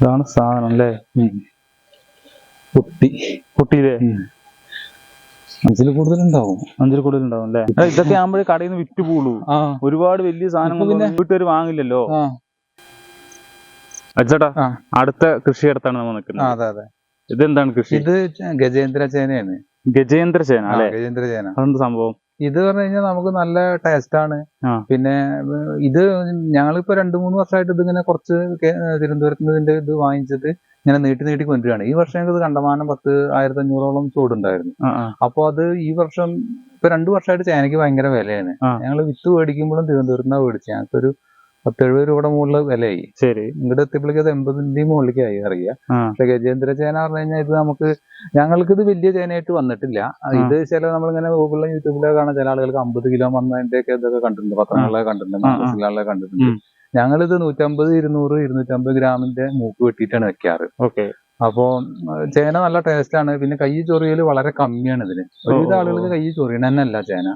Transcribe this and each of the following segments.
ഇതാണ് സാധനം അല്ലേ? കുട്ടി. കുട്ടിയിലെ? അഞ്ചിൽ കൂടുതലുണ്ടാവും. അഞ്ചിൽ കൂടുതലുണ്ടാവും അല്ലെ? ഇതൊക്കെ ആകുമ്പോഴേ കടയിൽ നിന്ന് വിറ്റ് പോളൂ ഒരുപാട് വലിയ സാധനങ്ങൾ വീട്ടുകാർ വാങ്ങില്ലല്ലോ. അച്ഛട്ടാ അടുത്ത കൃഷി കൃഷിയിടത്താണ് നമ്മൾ നിൽക്കുന്നത്. അതെ അതെ. ഇതെന്താണ് കൃഷി? ഇത് ഗജേന്ദ്ര ചേനയാണ്. ഗജേന്ദ്ര ചേന അല്ലെ? ഗജേന്ദ്ര ചേന. അതെന്ത് സംഭവം? ഇത് പറഞ്ഞു കഴിഞ്ഞാൽ നമുക്ക് നല്ല ടേസ്റ്റ് ആണ്. പിന്നെ ഇത് ഞങ്ങളിപ്പോ രണ്ടു മൂന്ന് വർഷമായിട്ട് ഇതിങ്ങനെ കുറച്ച് തിരുവനന്തപുരത്ത് ഇതിന്റെ ഇത് വാങ്ങിച്ചിട്ട് ഇങ്ങനെ നീട്ടി നീട്ടി കൊണ്ടുവരികയാണ്. ഈ വർഷം ഞങ്ങൾക്ക് കണ്ടമാനം പത്ത് ആയിരത്തി അഞ്ഞൂറോളം ചൂടുണ്ടായിരുന്നു. അപ്പൊ അത് ഈ വർഷം ഇപ്പൊ രണ്ടു വർഷമായിട്ട് ചേനയ്ക്ക് ഭയങ്കര വിലയാണ്. ഞങ്ങൾ ഞങ്ങൾ വിത്ത് മേടിക്കുമ്പോഴും തിരുവനന്തപുരത്ത് നിന്നാണ് മേടിച്ചത്. ഞങ്ങൾക്കൊരു പത്തെഴുപത് രൂപയുടെ മുകളിൽ വിലയായി. ശരി. ഇങ്ങോട്ട് എത്തിയപ്പോഴേക്കും അത് എൺപതിന്റെയും മുകളിലേക്ക് ആയി അറിയാം. ആ. പക്ഷെ ഗജേന്ദ്ര ചേന പറഞ്ഞു കഴിഞ്ഞാൽ ഇത് നമുക്ക് ഞങ്ങൾക്ക് ഇത് വലിയ ചേനയായിട്ട് വന്നിട്ടില്ല. ഇത് ചില നമ്മളിങ്ങനെ ഗൂഗിളിലും യൂട്യൂബിലൊക്കെ കാണാൻ ചില ആളുകൾക്ക് അമ്പത് കിലോ വന്നതിന്റെ ഒക്കെ ഇതൊക്കെ കണ്ടിട്ടുണ്ട്. പത്രങ്ങളിലൊക്കെ കണ്ടിട്ടുണ്ട്. മാഗസിനുകളിലൊക്കെ കണ്ടിട്ടുണ്ട്. ഞങ്ങളിത് നൂറ്റമ്പത് ഇരുന്നൂറ് ഇരുന്നൂറ്റമ്പത് ഗ്രാമിന്റെ മൂക്ക് വെട്ടിയിട്ടാണ് വെക്കാറ്. ഓക്കെ. അപ്പോ ചേന നല്ല ടേസ്റ്റ് ആണ് പിന്നെ കൈ ചൊറിയൽ വളരെ കമ്മിയാണ് ഇതിന് ഒരുവിധ ആളുകൾക്ക് കൈ ചൊറിയണന്നല്ല ചേന.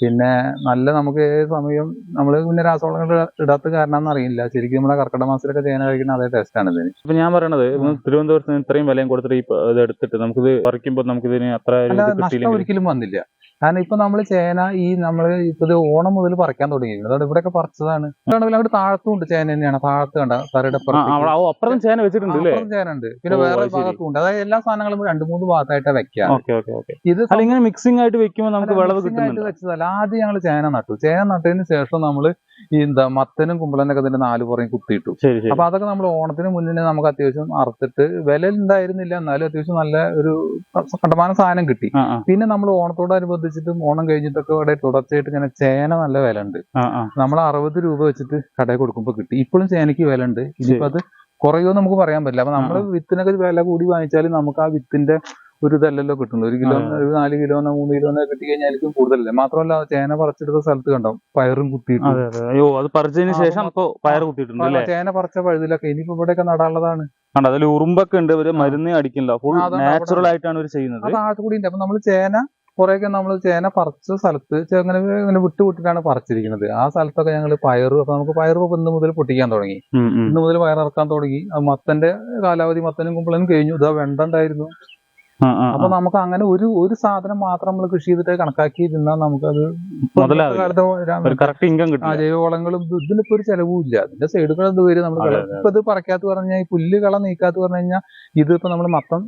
പിന്നെ നല്ല നമുക്ക് ഏത് സമയം നമ്മൾ പിന്നെ രാസവളങ്ങൾ ഇടാത്ത കാരണം അറിയില്ല ശരിക്കും നമ്മളെ കർക്കിടക മാസത്തിലൊക്കെ ചേന കഴിക്കുന്ന അതേ ടേസ്റ്റ് ആണ് ഇതിന്. ഇപ്പൊ ഞാൻ പറയണത് തിരുവനന്തപുരത്ത് ഇത്രയും വിലയും കൊടുത്തിട്ട് ഇത് എടുത്തിട്ട് നമുക്കിത് പറിക്കുമ്പോൾ നമുക്കിതിന് അത്ര ഒരിക്കലും വന്നില്ല. കാരണം ഇപ്പൊ നമ്മൾ ചേന ഈ നമ്മൾ ഇപ്പൊ ഓണം മുതൽ പറിക്കാൻ തുടങ്ങിയിരിക്കുന്നത് അതുകൊണ്ട് ഇവിടെയൊക്കെ പറിച്ചതാണ്. അവിടെ താഴത്തും ഉണ്ട് ചേന തന്നെയാണ്. താഴത്ത് കണ്ട തറയുടെ അപ്പുറം അപ്പുറത്തും ചേന വെച്ചിട്ടുണ്ട് അല്ലേ? ചേന ഉണ്ട്. പിന്നെ വേറെ ഭാഗത്തും ഉണ്ട്. അതായത് എല്ലാ സാധനങ്ങളും രണ്ട് മൂന്ന് ഭാഗത്തായിട്ടാണ് വെക്കാം ഇത് ഇങ്ങനെ മിക്സിംഗ് ആയിട്ട് വെക്കുമ്പോൾ നമുക്ക് വിളവ് കിട്ടുന്നുണ്ട്? വെച്ചതല്ല. ആദ്യം ഞങ്ങൾ ചേന നട്ടു. ചേന നട്ടതിന് ശേഷം നമ്മൾ ഈ എന്താ മത്തനും കുമ്പളനൊക്കെ ഇതിന്റെ നാല് പുറം കുത്തിയിട്ടു. അപ്പൊ അതൊക്കെ നമ്മൾ ഓണത്തിന് മുന്നേ നമുക്ക് അത്യാവശ്യം അറുത്തിട്ട് വില ഉണ്ടായിരുന്നില്ല എന്നാലും അത്യാവശ്യം നല്ല ഒരു കണ്ടമാനം സാധനം കിട്ടി. പിന്നെ നമ്മൾ നമ്മൾ ഓണത്തോടനുബന്ധിച്ചിട്ടും ഓണം കഴിഞ്ഞിട്ടൊക്കെ ഇവിടെ തുടർച്ചയായിട്ട് ഇങ്ങനെ ചേന നല്ല വില ഉണ്ട് നമ്മൾ അറുപത് രൂപ വെച്ചിട്ട് കടയിൽ കൊടുക്കുമ്പോൾ കിട്ടി. ഇപ്പോഴും ചേനയ്ക്ക് വില ഉണ്ട് ഇനിയിപ്പോ അത് കുറയോ നമുക്ക് പറയാൻ പറ്റില്ല. അപ്പൊ നമ്മൾ വിത്തിനൊക്കെ വില കൂടി വാങ്ങിച്ചാൽ നമുക്ക് ആ വിത്തിന്റെ ഒരു ഇതല്ലല്ലോ കിട്ടുന്നത്. ഒരു കിലോ. ഒരു നാല് കിലോനോ മൂന്ന് കിലോ കിട്ടി കഴിഞ്ഞാൽ ആയിരിക്കും കൂടുതലല്ലേ? മാത്രമല്ല ചേന പറിച്ചെടുത്ത സ്ഥലത്ത് കണ്ടോ? പയറും കുത്തിയിട്ടുണ്ട് അയ്യോ അത് പറിച്ചതിന് ശേഷം പയർ കുത്തിയിട്ടുണ്ട് ചേന പറിച്ച പഴുതിലൊക്കെ ഇനിയിപ്പോ ഇവിടെയൊക്കെ നടാനുള്ളതാണ്. അതിൽ ഉറുമ്പൊക്കെ ഉണ്ട്. മരുന്ന് അടിക്കില്ല. ഫുൾ നാച്ചുറൽ ആയിട്ടാണ് ഇവർ ചെയ്യുന്നത്. അപ്പൊ നമ്മൾ ചേന കുറെയൊക്കെ നമ്മൾ ചേന പറിച്ച സ്ഥലത്ത് അങ്ങനെ ഇങ്ങനെ വിട്ടു വിട്ട് വിട്ടിട്ടാണ് പറിച്ചിരിക്കുന്നത്. ആ സ്ഥലത്തൊക്കെ ഞങ്ങൾ പയറ് അപ്പൊ നമുക്ക് പയറ് ഇന്ന് മുതൽ പൊട്ടിക്കാൻ തുടങ്ങി. ഇന്ന് മുതൽ പയറിറക്കാൻ തുടങ്ങി. മത്തന്റെ കാലാവധി മത്തനും കുമ്പളനും കഴിഞ്ഞു. ഇതാ വെണ്ട ഉണ്ടായിരുന്നു. അപ്പൊ നമുക്ക് അങ്ങനെ ഒരു ഒരു സാധനം മാത്രം നമ്മൾ കൃഷി ചെയ്തിട്ട് കണക്കാക്കി തിന്നാൽ നമുക്കത് കാലത്ത് ഇൻകം ആ കിട്ടില്ല. ജൈവവളങ്ങളും ഇത് ഇതിനിപ്പോ ഒരു ചെലവും ഇല്ല അതിന്റെ സൈഡുകൾ എന്ത് വരും. നമ്മൾ ഇപ്പൊ ഇത് പറിക്കാത്ത പറഞ്ഞാൽ ഈ പുല്ല് കള നീക്കാത്ത പറഞ്ഞു കഴിഞ്ഞാൽ ഇതിപ്പോ നമ്മൾ മത്തം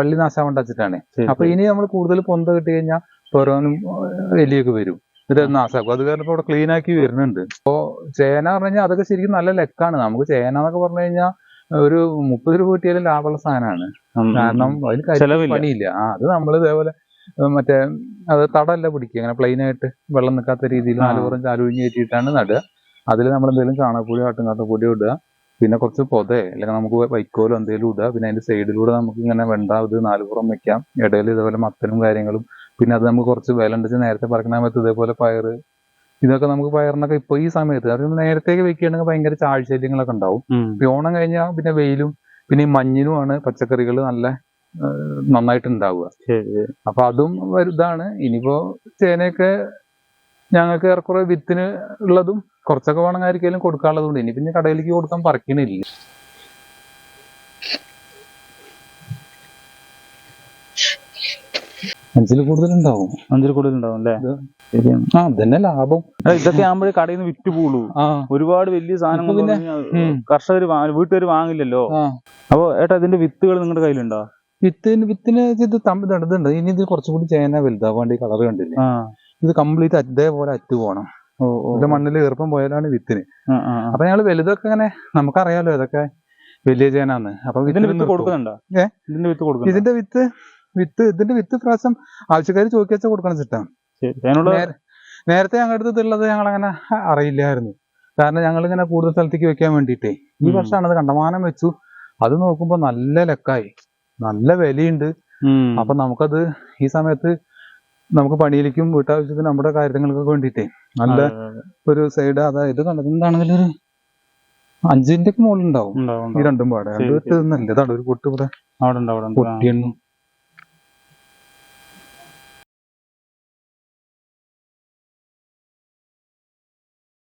വള്ളി നാശാവേണ്ട വെച്ചിട്ടാണ്. അപ്പൊ ഇനി നമ്മൾ കൂടുതൽ പൊന്ത കിട്ടി കഴിഞ്ഞാൽ ഓരോന്നും എലിയൊക്കെ വരും. ഇത് നാശാക്കും. അത് കാരണം ഇപ്പൊ ഇവിടെ ക്ലീൻ ആക്കി വരുന്നുണ്ട്. അപ്പോ ചേന പറഞ്ഞു കഴിഞ്ഞാൽ അതൊക്കെ ശരിക്കും നല്ല ലെക്കാണ്. നമുക്ക് ചേന എന്നൊക്കെ പറഞ്ഞു കഴിഞ്ഞാൽ ഒരു മുപ്പത് രൂപ കിട്ടിയാലും ലാഭമുള്ള സാധനമാണ്. കാരണം അതിൽ പണിയില്ല. ആ അത് നമ്മൾ ഇതേപോലെ മറ്റേ അത് തടല്ല പിടിക്കുക. അങ്ങനെ പ്ലെയിൻ ആയിട്ട് വെള്ളം നിൽക്കാത്ത രീതിയിൽ നാലുപുറം നാല് പുറം ചാലുഴിഞ്ഞ് കയറ്റിയിട്ടാണ് നടുക. അതിൽ നമ്മൾ എന്തെങ്കിലും ചാണകപ്പൊടി ആട്ടുംകാട്ടപ്പൊടി ഇടുക. പിന്നെ കുറച്ച് പൊതെ അല്ലെങ്കിൽ നമുക്ക് വൈക്കോലോ എന്തെങ്കിലും ഇടുക. പിന്നെ അതിന്റെ സൈഡിലൂടെ നമുക്ക് ഇങ്ങനെ വെണ്ട ഇത് നാല് പുറം വെക്കാം. ഇടയിൽ ഇതേപോലെ മത്തനും കാര്യങ്ങളും. പിന്നെ അത് നമുക്ക് കുറച്ച് വില ഉണ്ടെച്ച് നേരത്തെ പറക്കുന്ന സമയത്ത് ഇതേപോലെ പയറ് ഇതൊക്കെ നമുക്ക് പയറിനൊക്കെ ഇപ്പൊ ഈ സമയത്ത് അത് നേരത്തേക്ക് വെക്കുകയാണെങ്കിൽ ഭയങ്കര ചാഴ്ചല്യങ്ങളൊക്കെ ഉണ്ടാവും. ഓണം കഴിഞ്ഞാൽ പിന്നെ വെയിലും പിന്നെ ഈ മഞ്ഞിനുമാണ് പച്ചക്കറികൾ നല്ല നന്നായിട്ട് ഉണ്ടാവുക അപ്പൊ അതും ഇതാണ്. ഇനിയിപ്പോ ചേനയൊക്കെ ഞങ്ങൾക്ക് ഏറെക്കുറെ വിത്തിന് ഉള്ളതും കുറച്ചൊക്കെ വേണമെങ്കിൽ കൊടുക്കാനുള്ളതുകൊണ്ട് ഇനി പിന്നെ കടയിലേക്ക് കൊടുക്കാൻ പറിക്കണില്ല. അഞ്ചിൽ കൂടുതലുണ്ടാവും. അഞ്ചിൽ കൂടുതലുണ്ടാവും അല്ലേ? ശരിയാണ്. ആ അതന്നെ ലാഭം. ഇതൊക്കെ ആകുമ്പോഴേ കടയിൽ നിന്ന് വിറ്റ് പോളൂ ആ. ഒരുപാട് വലിയ സാധനങ്ങൾ പിന്നെ. കർഷകർ വീട്ടുകാർ വാങ്ങില്ലല്ലോ. അപ്പൊ ഏട്ടാ ഇതിന്റെ വിത്തുകൾ നിങ്ങളുടെ കയ്യിലുണ്ടോ? വിത്തിന് വിത്തിന് ഇത് തമ്മിൽ നടന്നുണ്ട് ഇനി ഇത് കുറച്ചുകൂടി ചേന വലുതാവാണ്ട് കളർ കണ്ടില്ലേ? ഇത് കംപ്ലീറ്റ് അതേപോലെ അറ്റു പോകണം ഓ ഇതിന്റെ മണ്ണിൽ ഈർപ്പം പോയാലാണ് വിത്തിന്. അപ്പൊ ഞങ്ങൾ വലുതൊക്കെ ഇങ്ങനെ നമുക്കറിയാലോ ഇതൊക്കെ വലിയ ചേനാന്ന്. അപ്പൊ ഇതിന്റെ വിത്ത്. കൊടുക്കുന്നുണ്ടോ? ഇതിന്റെ വിത്ത് കൊടുക്കും ഇതിന്റെ വിത്ത് വിത്ത് ഇതിന്റെ വിത്ത് പ്രാവശ്യം ആവശ്യക്കാർ ചോദിക്കാച്ച കൊടുക്കണം ചിട്ടാ നേരത്തെ ഞങ്ങളുടെ അടുത്തുള്ളത് ഞങ്ങൾ അങ്ങനെ അറിയില്ലായിരുന്നു. കാരണം ഞങ്ങൾ ഇങ്ങനെ കൂടുതൽ സ്ഥലത്തേക്ക് വെക്കാൻ വേണ്ടിയിട്ടേ. ഈ. വർഷമാണ് അത് കണ്ടമാനം വെച്ചു. അത് നോക്കുമ്പോ നല്ല ലക്കായി. നല്ല വിലയുണ്ട്. അപ്പൊ നമുക്കത് ഈ സമയത്ത് നമുക്ക് പണിയിലേക്കും വീട്ടാവശ്യത്തിനും നമ്മുടെ കാര്യങ്ങൾക്കൊക്കെ വേണ്ടിയിട്ടേ. നല്ല അതെ, അതെ, അതെ. ഒരു സൈഡ് അതായത് എന്താണെങ്കിലും ഒരു അഞ്ചിന്റെ ഒക്കെ മുകളിലുണ്ടാവും ഉണ്ടാവും, ഈ. രണ്ടും പാടെ. ശരി, രണ്ടു നല്ല ഇതാണ് ഒരു പൊട്ട് ഇവിടെ. പൊട്ടിയെണ്ണു.